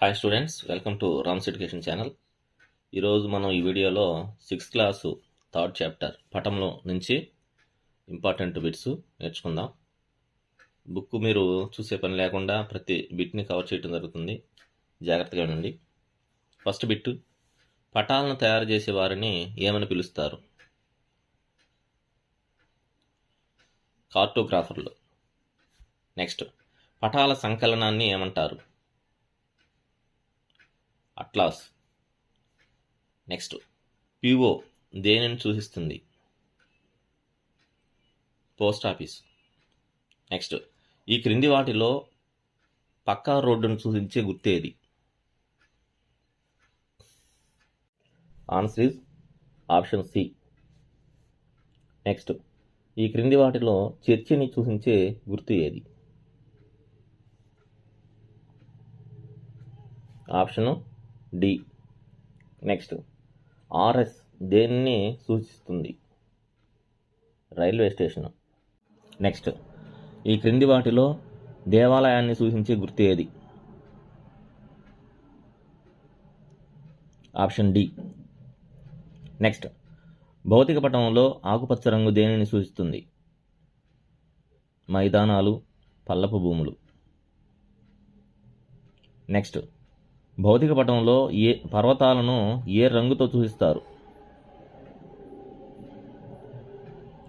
Hi students welcome to Rams education channel ఈరోజు మనం ఈ వీడియోలో సిక్స్త్ క్లాసు థర్డ్ చాప్టర్ పటంలో నుంచి ఇంపార్టెంట్ బిట్స్ నేర్చుకుందాం. బుక్ మీరు చూసే పని లేకుండా ప్రతి బిట్ని కవర్ చేయడం జరుగుతుంది. జాగ్రత్తగా ఉండండి. ఫస్ట్ బిట్ పటాలను తయారు చేసే వారిని ఏమని పిలుస్తారు? కార్టోగ్రాఫర్లు నెక్స్ట్ పటాల సంకలనాన్ని ఏమంటారు? అట్లాస్. నెక్స్ట్. పిఓ దేనిని సూచిస్తుంది? Post office. నెక్స్ట్. ఈ క్రింది వాటిలో పక్కా రోడ్డును సూచించే గుర్తేది answer is option C next. ఈ క్రింది వాటిలో చర్చిని సూచించే గుర్తు ఏది? ఆప్షను డి నెక్స్ట్ ఆర్ఎస్ దేన్ని సూచిస్తుంది? Railway station. నెక్స్ట్ ఈ క్రింది వాటిలో దేవాలయాన్ని సూచించే గుర్తు ఏది? ఆప్షన్ డి నెక్స్ట్ భౌతిక పటంలో ఆకుపచ్చ రంగు దేనిని సూచిస్తుంది? మైదానాలు పల్లపు భూములు. నెక్స్ట్ భౌతిక పటంలో ఏ పర్వతాలను ఏ రంగుతో చూపిస్తారు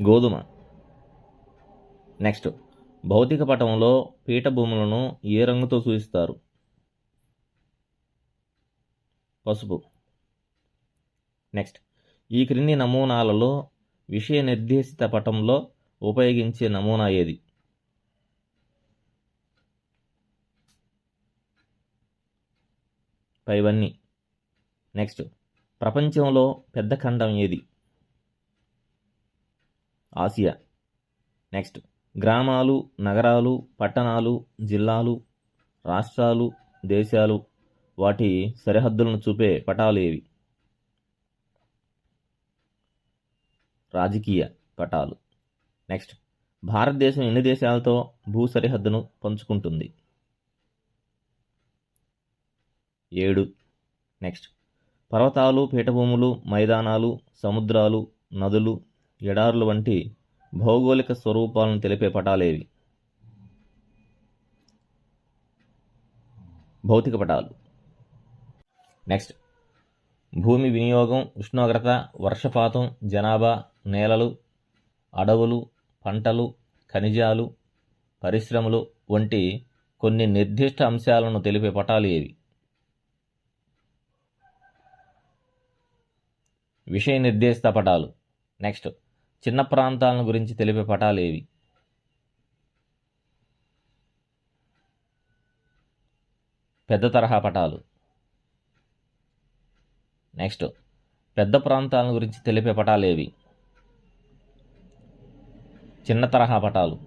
గోధుమ. నెక్స్ట్. భౌతిక పటంలో పీఠభూములను ఏ రంగుతో సూచిస్తారు? పసుపు. నెక్స్ట్. ఈ క్రింది నమూనాలలో విషయ నిర్దేశిత పటంలో ఉపయోగించే నమూనా ఏది? పైవన్నీ. నెక్స్ట్ ప్రపంచంలో పెద్ద ఖండం ఏది? ఆసియా. నెక్స్ట్ గ్రామాలు నగరాలు పట్టణాలు జిల్లాలు రాష్ట్రాలు దేశాలు వాటి సరిహద్దులను చూపే పటాలు ఏవి? రాజకీయ పటాలు. నెక్స్ట్ భారతదేశం ఎన్ని దేశాలతో భూ సరిహద్దును పంచుకుంటుంది? ఏడు. నెక్స్ట్. పర్వతాలు పీఠభూములు మైదానాలు సముద్రాలు నదులు ఎడారులు వంటి భౌగోళిక స్వరూపాలను తెలిపే పటాలేవి భౌతిక పటాలు. నెక్స్ట్. భూమి వినియోగం ఉష్ణోగ్రత వర్షపాతం జనాభా నేలలు అడవులు పంటలు ఖనిజాలు పరిశ్రమలు వంటి కొన్ని నిర్దిష్ట అంశాలను తెలిపే పటాలు ఏవి? విషయ నిర్దేశిత పటాలు. నెక్స్ట్ చిన్న ప్రాంతాలను గురించి తెలిపే పటాలు ఏవి? పెద్ద తరహా పటాలు. నెక్స్ట్ పెద్ద ప్రాంతాల గురించి తెలిపే పటాలు ఏవి? చిన్న తరహా పటాలు.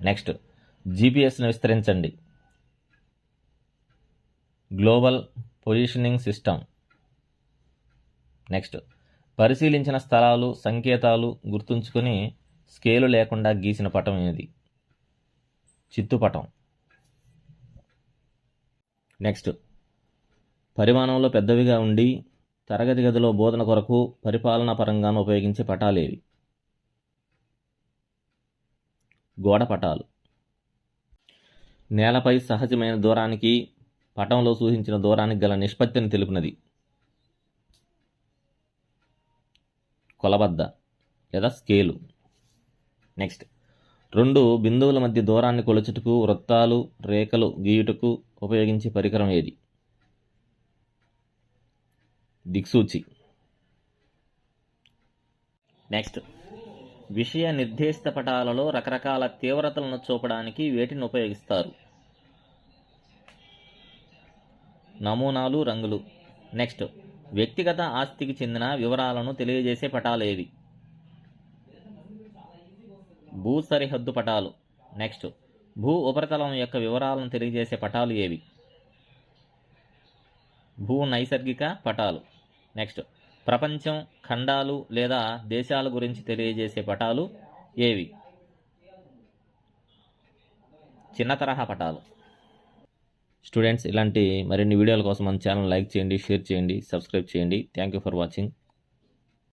నెక్స్ట్ జీపీఎస్ను విస్తరించండి. Global positioning system next. పరిశీలించిన స్థలాలు సంకేతాలు గుర్తుంచుకొని స్కేలు లేకుండా గీసిన పటం ఏది? చిత్తుపటం నెక్స్ట్. పరిమాణంలో పెద్దవిగా ఉండి తరగతి గదిలో బోధన కొరకు పరిపాలనా పరంగాను ఉపయోగించే పటాలేవి గోడ పటాలు. నేలపై సహజమైన దూరానికి పటంలో సూచించిన దూరానికి గల నిష్పత్తిని తెలుపునది. కొలబద్ద లేదా స్కేలు. నెక్స్ట్ రెండు బిందువుల మధ్య దూరాన్ని కొలుచుటకు వృత్తాలు రేఖలు గీయుటకు ఉపయోగించే పరికరం ఏది? దిక్సూచి. నెక్స్ట్ విషయ నిర్దేశిత పటాలలో రకరకాల తీవ్రతలను చూపడానికి వేటిని ఉపయోగిస్తారు? నమూనాలు రంగులు. నెక్స్ట్ వ్యక్తిగత ఆస్తికి చెందిన వివరాలను తెలియజేసే పటాలు ఏవి? భూ సరిహద్దు పటాలు. నెక్స్ట్ భూ ఉపరితలం యొక్క వివరాలను తెలియజేసే పటాలు ఏవి? భూ నైసర్గిక పటాలు. నెక్స్ట్ ప్రపంచం ఖండాలు లేదా దేశాల గురించి తెలియజేసే పటాలు ఏవి? చిన్న తరహా పటాలు. స్టూడెంట్స్ ఇలాంటి మరిన్ని వీడియోల కోసం మన ఛానల్ లైక్ చేయండి షేర్ చేయండి సబ్స్క్రైబ్ చేయండి. Thank you for watching